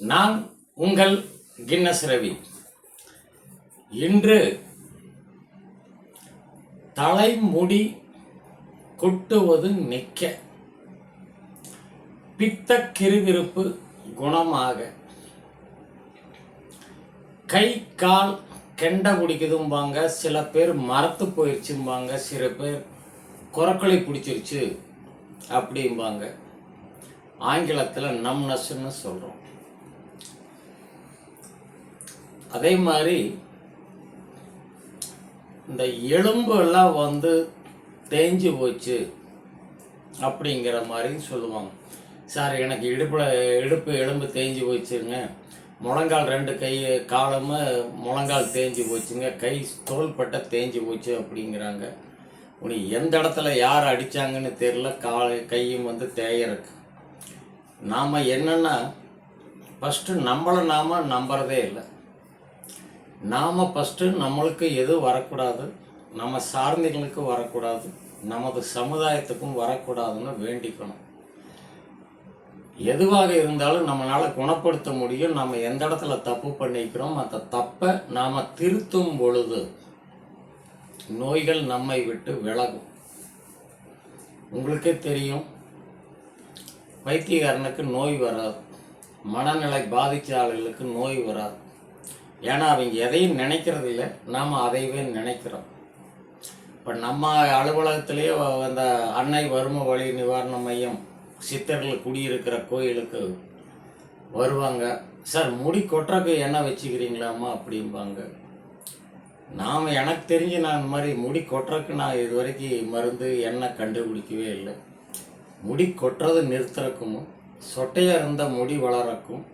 நான் உங்கள் கின்னஸ் ரவி. இன்று தலைமுடி கொட்டுவது நிற்க பித்த கிருவிருப்பு குணமாக. கை கால் கெண்ட குடிக்குதும்பாங்க சில பேர் மரத்து போயிடுச்சும்பாங்க சில பேர் குரக்களை பிடிச்சிருச்சு அப்படிம்பாங்க. ஆங்கிலத்தில் நம்னஸ்ன்னு சொல்கிறோம் அதே மாதிரி இந்த எலும்பெல்லாம் வந்து தேஞ்சு போச்சு அப்படிங்கிற மாதிரி சொல்லுவாங்க. சார் எனக்கு இடுப்பில் இடுப்பு எலும்பு தேஞ்சு போச்சுங்க. முழங்கால் ரெண்டு கை காலமும் முழங்கால் தேஞ்சு போச்சுங்க. கை தோள்பட்டை தேஞ்சு போச்சு அப்படிங்கிறாங்க. உனக்கு எந்த இடத்துல யார் அடித்தாங்கன்னு தெரில கால் கையும் வந்து தேயறக்கு நாம் என்னென்னா ஃபஸ்ட்டு நம்மளை நாம் நம்புறதே இல்லை. நாம் ஃபஸ்ட்டு நம்மளுக்கு எது வரக்கூடாது? நம்ம சார்ந்தங்களுக்கு வரக்கூடாது. நமது சமுதாயத்துக்கும் வரக்கூடாதுன்னு வேண்டிக்கணும். எதுவாக இருந்தாலும் நம்மளால் குணப்படுத்த முடியும். நம்ம எந்த இடத்துல தப்பு பண்ணிக்கிறோம் அந்த தப்பை நாம் திருத்தும் பொழுது நோய்கள் நம்மை விட்டு விலகும். உங்களுக்கே தெரியும் வைத்தியகாரனுக்கு நோய் வராது. மனநிலை பாதித்த ஆளுகளுக்கு நோய் வராது. ஏன்னா அவங்க எதையும் நினைக்கிறது இல்லை நாம் அதையவே நினைக்கிறோம். இப்போ நம்ம அலுவலகத்திலேயே அந்த அன்னை வறுமை வழி நிவாரண மையம் சித்தர்கள் குடியிருக்கிற கோயிலுக்கு வருவாங்க. சார் முடி கொட்டுறக்கு எண்ணெய் வச்சுக்கிறீங்களாம்மா அப்படிம்பாங்க. நாம் எனக்கு தெரிஞ்சு நான் இந்த மாதிரி முடி கொட்டுறக்கு நான் இது வரைக்கும் மருந்து எண்ணெய் கண்டுபிடிக்கவே இல்லை. முடி கொட்டுறது நிறுத்துறக்கும் சொட்டையாக இருந்தால் முடி வளரக்கும்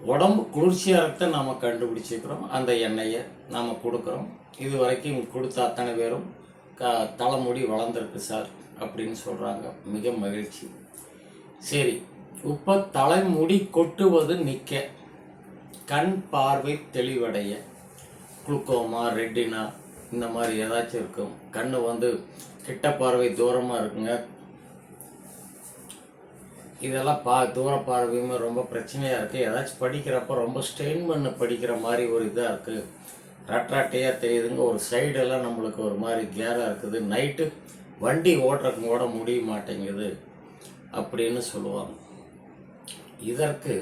உடம்பு குளிர்ச்சியாக இருக்க நாம் கண்டுபிடிச்சிக்கிறோம். அந்த எண்ணெயை நாம் கொடுக்குறோம். இது வரைக்கும் கொடுத்த அத்தனை பேரும் க தலைமுடி வளர்ந்துருக்கு சார் அப்படின்னு சொல்கிறாங்க மிக மகிழ்ச்சி. சரி இப்போ தலைமுடி கொட்டுவது நிற்க கண் பார்வை தெளிவடைய குளுக்கோமா ரெட்டினா இந்த மாதிரி ஏதாச்சும் இருக்கும். கண் வந்து கிட்ட பார்வை தூரமாக இருக்குங்க. இதெல்லாம் பா தூர பார்வையுமே ரொம்ப பிரச்சனையாக இருக்குது ஏதாச்சும் படிக்கிறப்ப ரொம்ப ஸ்ட்ரெயின் பண்ண படிக்கிற மாதிரி ஒரு இதாக இருக்குது ரட்ராட்டையாக தெரியுதுங்க. ஒரு சைடெல்லாம் நம்மளுக்கு ஒரு மாதிரி கேராக இருக்குது. நைட்டு வண்டி ஓட்டுறதுக்கு கூட முடிய மாட்டேங்குது அப்படின்னு சொல்லுவாங்க. இதற்கு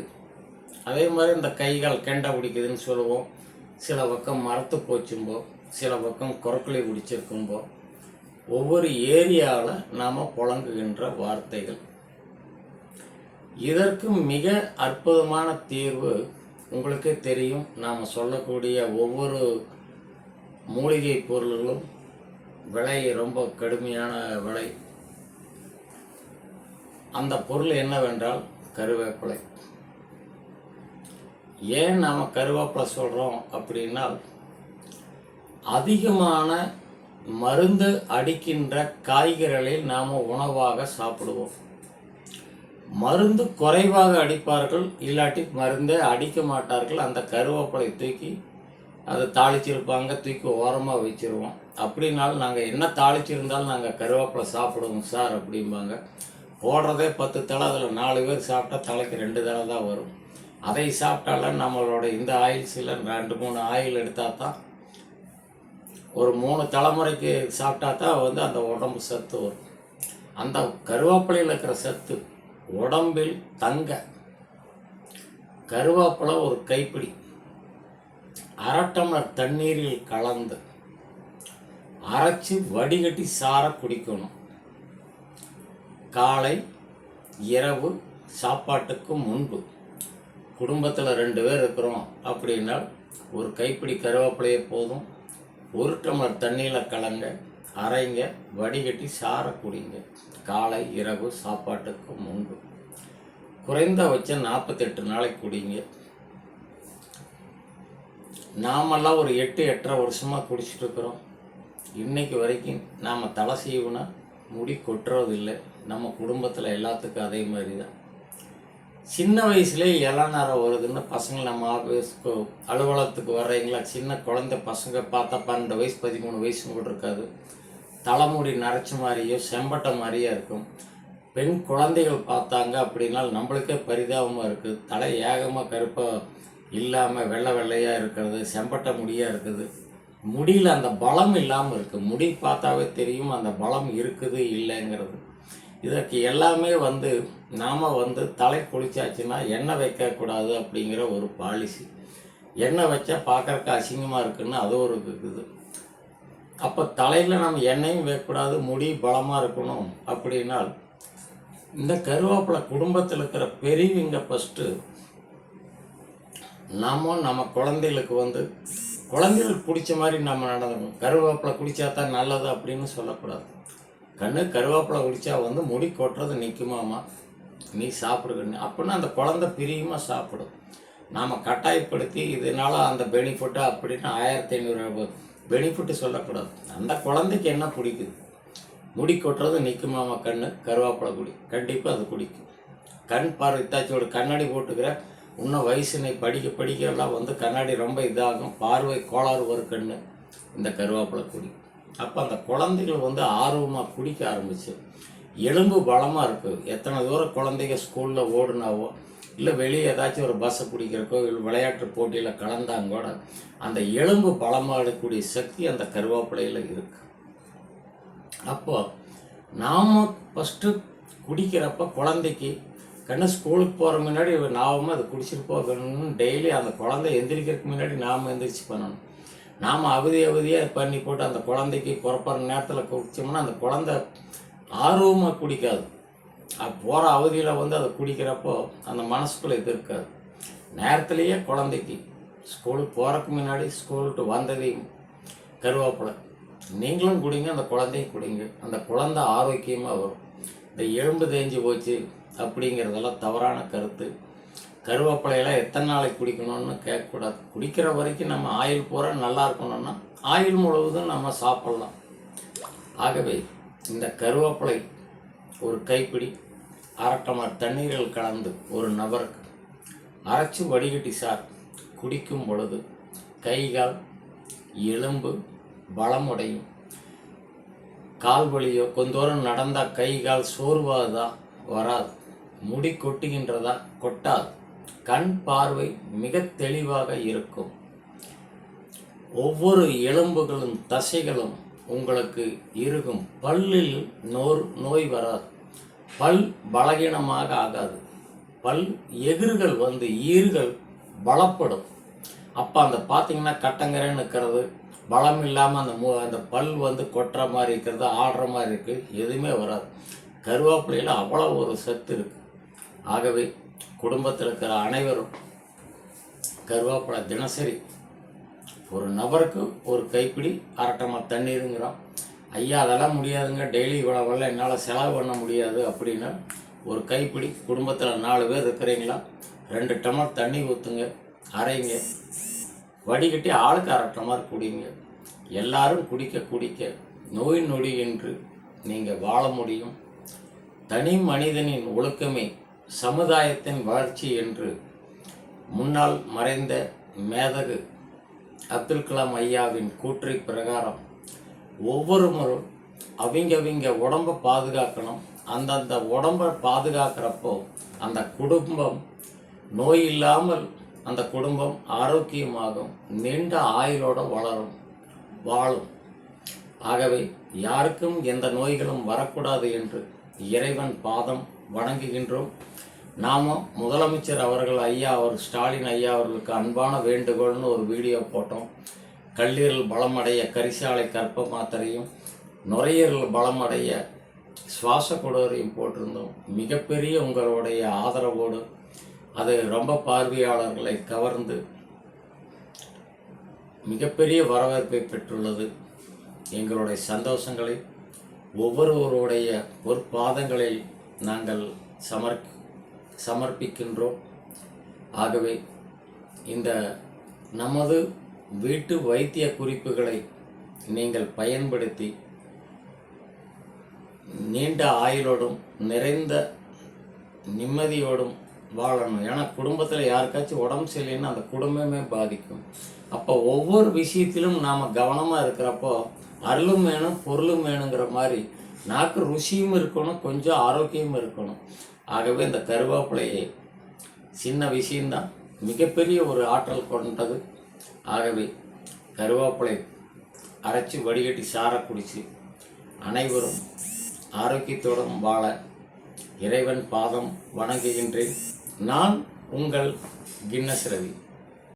அதே மாதிரி இந்த கைகள் கெண்டை பிடிக்குதுன்னு சொல்லுவோம். சில பக்கம் மரத்து போச்சும்போ சில பக்கம் குரக்கலை பிடிச்சிருக்கும்போ ஒவ்வொரு ஏரியாவில் நாம் புழங்குகின்ற வார்த்தைகள். இதற்கு மிக அற்புதமான தீர்வு உங்களுக்கே தெரியும். நாம் சொல்லக்கூடிய ஒவ்வொரு மூலிகை பொருள்களும் விலை ரொம்ப கடுமையான விலை. அந்த பொருள் என்னவென்றால் கருவேப்பிலை. ஏன் நாம் கருவேப்பிலை சொல்கிறோம் அப்படின்னா அதிகமான மருந்து அடிக்கின்ற காய்கறிகளில் நாம் உணவாக சாப்பிடுவோம். மருந்து குறைவாக அடிப்பார்கள் இல்லாட்டி மருந்தே அடிக்க மாட்டார்கள். அந்த கருவேப்பிலை தூக்கி அதை தாளிச்சிருப்பாங்க தூக்கி ஓரமாக வச்சிருவோம். அப்படின்னாலும் நாங்கள் என்ன தாளிச்சிருந்தாலும் நாங்கள் கருவேப்பிலை சாப்பிடுவோம் சார் அப்படிம்பாங்க. போடுறதே பத்து தலை அதில் நாலு பேர் சாப்பிட்டா தலைக்கு ரெண்டு தலை தான் வரும். அதை சாப்பிட்டாலும் நம்மளோட இந்த ஆயில்ஸில் ரெண்டு மூணு ஆயில் எடுத்தால் தான் ஒரு மூணு தலைமுறைக்கு சாப்பிட்டா தான் வந்து அந்த உடம்பு சத்து வரும். அந்த கருவேப்பிலையில் இருக்கிற சத்து உடம்பில் தங்க. கருவேப்பிலை ஒரு கைப்பிடி. அரை டம்ளர் தண்ணீரில் கலந்து அரைச்சி வடிகட்டி சார குடிக்கணும். காலை இரவு சாப்பாட்டுக்கு முன்பு. குடும்பத்தில் ரெண்டு பேர் இருக்கிறோம் அப்படின்னா ஒரு கைப்பிடி கருவேப்பிலையே போதும். ஒரு டம்ளர் தண்ணியில் கலங்க. அரைங்க வடிகட்டி சார குடிங்க. காலை இரவு சாப்பாட்டுக்கு முன்பு. குறைந்தபட்சம் நாற்பத்தெட்டு நாளைக்கு குடிங்க. நாமெல்லாம் ஒரு எட்டு எட்டரை வருஷமாக குடிச்சிட்டு இருக்கிறோம் இன்றைக்கு வரைக்கும் நாம் தலை சீவுனா முடி கொட்டுறது இல்லை நம்ம குடும்பத்தில் எல்லாத்துக்கும் அதே மாதிரி தான் சின்ன வயசுலேயே இளநரம் வருதுன்னு பசங்க நம்ம ஆஃபீஸ்க்கு அலுவலகத்துக்கு வர்றீங்களா சின்ன குழந்தை பசங்க பார்த்தா பன்னெண்டு வயசு பதிமூணு வயசு கூட இருக்காது. தலைமுடி நரைச்ச மாதிரியோ செம்பட்டை மாதிரியே இருக்கும். பெண் குழந்தைகள் பார்த்தாங்க அப்படின்னா நம்மளுக்கே பரிதாபமாக இருக்குது தலை ஏகமாக கருப்பாக இல்லாமல் வெள்ளை வெள்ளையாக இருக்கிறது செம்பட்ட முடியாக இருக்குது. முடியில் அந்த பலம் இல்லாமல் இருக்குது முடி பார்த்தாவே தெரியும் அந்த பலம் இருக்குது இல்லைங்கிறது. இதற்கு எல்லாமே வந்து நாம் வந்து தலை குளிச்சாச்சுன்னா எண்ணெய் வைக்கக்கூடாது அப்படிங்கிற ஒரு பாலிசி எண்ணெய் வச்சா பார்க்குறக்கு அசிங்கமாக இருக்குன்னு அது ஒரு இருக்குது. அப்போ தலையில் நம்ம எண்ணெயும் வைக்கக்கூடாது முடி பலமாக இருக்கணும் அப்படின்னால் இந்த கருவேப்பிலை குடும்பத்தில் இருக்கிற பெரியவங்க ஃபஸ்ட்டு நம்ம நம்ம குழந்தைகளுக்கு வந்து குழந்தைகளுக்கு பிடிச்ச மாதிரி நம்ம நடந்துக்கணும். கருவேப்பிலை குடித்தா தான் நல்லது அப்படின்னு சொல்லக்கூடாது. கண்ணு கருவேப்பிலை குடித்தா வந்து முடி கொட்டுறது நிற்குமாமா நீ சாப்பிடு அப்படின்னா அந்த குழந்தை பிரியமாக சாப்பிடும். நாம் கட்டாயப்படுத்தி இதனால் அந்த பெனிஃபிட்டு அப்படின்னு ஆயிரத்தி ஐநூறு பெனிஃபிட்டு சொல்லக்கூடாது. அந்த குழந்தைக்கு என்ன பிடிக்குது முடி கொட்டுறது நிற்குமாமா கண்ணு கருவேப்பிலை குடி கண்டிப்பாக அது குடிக்கும் கண் பார்வை இத்தாச்சியோட கண்ணாடி போட்டுக்கிற இன்னும் வயசுனை படிக்க படிக்க எல்லாம் வந்து கண்ணாடி ரொம்ப இதாகும். பார்வை கோளாறு ஒரு கண்ணு இந்த கருவேப்பிலை குடி அப்போ அந்த குழந்தைகள் வந்து ஆர்வமாக குடிக்க ஆரம்பிச்சு எலும்பு பலமாக இருக்குது எத்தனை தூரம் குழந்தைங்க ஸ்கூலில் ஓடுனாவோ இல்லை வெளியே ஏதாச்சும் ஒரு பஸ்ஸை பிடிக்கிறக்கோ இல்லை விளையாட்டு போட்டியில் கலந்தாங்க கூட அந்த எலும்பு பலமாகக்கூடிய சக்தி அந்த கருவேப்பிலையில் இருக்கு. அப்போ நாம் ஃபஸ்ட்டு குடிக்கிறப்ப குழந்தைக்கு கண்ணு ஸ்கூலுக்கு போகிற முன்னாடி நாமும் அதை குடிச்சிட்டு போகணும்னு டெய்லி அந்த குழந்தை எந்திரிக்கிறதுக்கு முன்னாடி நாம் எந்திரிச்சு பண்ணணும். நாம் அவதி அவதியாக பண்ணி போட்டு அந்த குழந்தைக்கு புறப்படுற நேரத்தில் குடித்தோம்னா அந்த குழந்தை ஆர்வமாக குடிக்காது. அது போகிற அவதியில் வந்து அதை குடிக்கிறப்போ அந்த மனசுக்குள்ளே இது இருக்காது. நேரத்துலேயே குழந்தைக்கு ஸ்கூலுக்கு போகிறதுக்கு முன்னாடி ஸ்கூலுக்கு வந்ததையும் கருவேப்பிலை. நீங்களும் குடிங்க அந்த குழந்தையும் குடிங்க. அந்த குழந்தை ஆரோக்கியமாக வரும். இந்த எலும்பு தேஞ்சு போச்சு அப்படிங்கிறதெல்லாம் தவறான கருத்து. கருவேப்பிலையெல்லாம் எத்தனை நாளைக்கு குடிக்கணும்னு கேட்கக்கூடாது. குடிக்கிற வரைக்கும் நம்ம ஆயில் பூரா நல்லா இருக்கணும்னா ஆயில் முழுவதும் நம்ம சாப்பிட்லாம். ஆகவே இந்த கருவேப்பிலை ஒரு கைப்பிடி அரை தண்ணீரில் கலந்து ஒரு நபருக்கு அரைச்சி வடிகட்டி சார். குடிக்கும் பொழுது கைகால் எலும்பு பலமுடையும். கால் வலியோ கொஞ்ச நடந்தால் கை கால் சோர்வாதா வராது. முடி கொட்டுகின்றதா கொட்டாது. கண் பார்வை மிக தெளிவாக இருக்கும். ஒவ்வொரு எலும்புகளும் தசைகளும் உங்களுக்கு இருக்கும் பல்லில் நோர் நோய் வராது. பல் பலகீனமாக ஆகாது. பல் எதிர்கள் வந்து ஈர்கள் பலப்படும். அப்போ அந்த பார்த்தீங்கன்னா கட்டங்கரைன்னு இருக்கிறது பலம் இல்லாமல் அந்த மு அந்த பல் வந்து கொட்டுற மாதிரி இருக்கிறது ஆடுற மாதிரி இருக்குது எதுவுமே வராது. கருவேப்பிலையில் அவ்வளோ ஒரு சத்து இருக்குது ஆகவே குடும்பத்தில் இருக்கிற அனைவரும் கருவேப்பிலை தினசரி ஒரு நபருக்கு ஒரு கைப்பிடி அரட்டமாக தண்ணீருங்கிறோம். ஐயா அதெல்லாம் முடியாதுங்க. டெய்லி இவ்வளோ வரல என்னால் செலவு பண்ண முடியாது அப்படின்னா ஒரு கைப்பிடி. குடும்பத்தில் நாலு பேர் இருக்கிறீங்களா? ரெண்டு டம்ளர் தண்ணி ஊற்றுங்க அரைங்க. வடிகட்டி ஆளுக்கு அரை டம்ளர் குடிங்க. எல்லாரும் குடிக்க குடிக்க நோய் நொடி என்று நீங்கள் வாழ முடியும். தனி மனிதனின் ஒழுக்கமே சமுதாயத்தின் வளர்ச்சி என்று முன்னால் மறைந்த மேதகு அப்துல் கலாம் ஐயாவின் கூற்றை பிரகாரம் ஒவ்வொருவரும் அவங்க அவங்க உடம்பை பாதுகாக்கணும். அந்தந்த உடம்பை பாதுகாக்கிறப்போ அந்த குடும்பம் நோய் இல்லாமல் அந்த குடும்பம் ஆரோக்கியமாகும். நீண்ட ஆயுளோட வளரும் வாழும். ஆகவே யாருக்கும் எந்த நோய்களும் வரக்கூடாது என்று இறைவன் பாதம் வணங்குகின்றோம். நாம முதலமைச்சர் அவர்கள் ஐயா அவர் ஸ்டாலின் ஐயா அவர்களுக்கு அன்பான வேண்டுகோள்னு ஒரு வீடியோ போட்டோம். கல்லீரல் பலமடைய கரிசாலை கற்ப மாத்திரையும் நுரையீரல் பலமடைய சுவாச குடரையும் போட்டிருந்தோம். மிகப்பெரிய உங்களுடைய ஆதரவோடு அது ரொம்ப பார்வையாளர்களை கவர்ந்து மிகப்பெரிய வரவேற்பை பெற்றுள்ளது. எங்களுடைய சந்தோஷங்களை ஒவ்வொருவருடைய பொற்பாதங்களில் நாங்கள் சமர் சமர்ப்பிக்கின்றோம். ஆகவே இந்த நமது வீட்டு வைத்திய குறிப்புகளை நீங்கள் பயன்படுத்தி நீண்ட ஆயுளோடும் நிறைந்த நிம்மதியோடும் வாழணும். ஏன்னா குடும்பத்தில் யாருக்காச்சும் உடம்பு சரியில்லைன்னா அந்த குடும்பமே பாதிக்கும். அப்போ ஒவ்வொரு விஷயத்திலும் நாம் கவனமாக இருக்கிறப்போ அருளும் வேணும் பொருளும் வேணுங்கிற மாதிரி நாக்கு ருசியும் இருக்கணும் கொஞ்சம் ஆரோக்கியமும் இருக்கணும். ஆகவே இந்த கருவேப்பிலையை சின்ன விஷயந்தான் மிகப்பெரிய ஒரு ஆற்றல் கொண்டது. ஆகவே கருவேப்பிலை அரைச்சி வடிகட்டி சாரை குடிச்சு அனைவரும் ஆரோக்கியத்துடன் வாழ இறைவன் பாதம் வணங்குகின்றேன். நான் உங்கள் கின்னஸ் ரவி.